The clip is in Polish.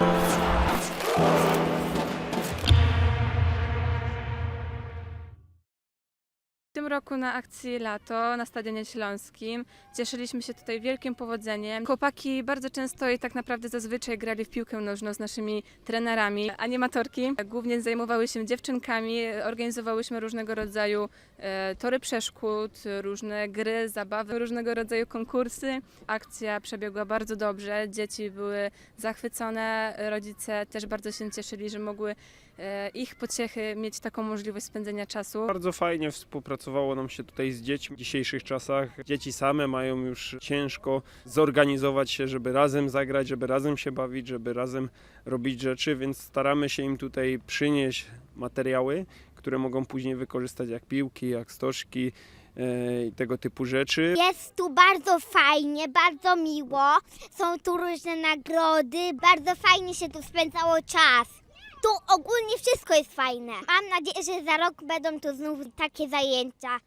了。Roku na akcji Lato na Stadionie Śląskim. Cieszyliśmy się tutaj wielkim powodzeniem. Chłopaki bardzo często i tak naprawdę zazwyczaj grali w piłkę nożną z naszymi trenerami. Animatorki głównie zajmowały się dziewczynkami, organizowałyśmy różnego rodzaju e, tory przeszkód, różne gry, zabawy, różnego rodzaju konkursy. Akcja przebiegła bardzo dobrze, dzieci były zachwycone, rodzice też bardzo się cieszyli, że mogły e, ich pociechy mieć taką możliwość spędzenia czasu. Bardzo fajnie współpracowało nam się tutaj z dziećmi w dzisiejszych czasach. Dzieci same mają już ciężko zorganizować się, żeby razem zagrać, żeby razem się bawić, żeby razem robić rzeczy, więc staramy się im tutaj przynieść materiały, które mogą później wykorzystać jak piłki, jak stożki e, i tego typu rzeczy. Jest tu bardzo fajnie, bardzo miło. Są tu różne nagrody. Bardzo fajnie się tu spędzało czas. Tu ogólnie wszystko jest fajne. Mam nadzieję, że za rok będą tu znów takie zajęcia.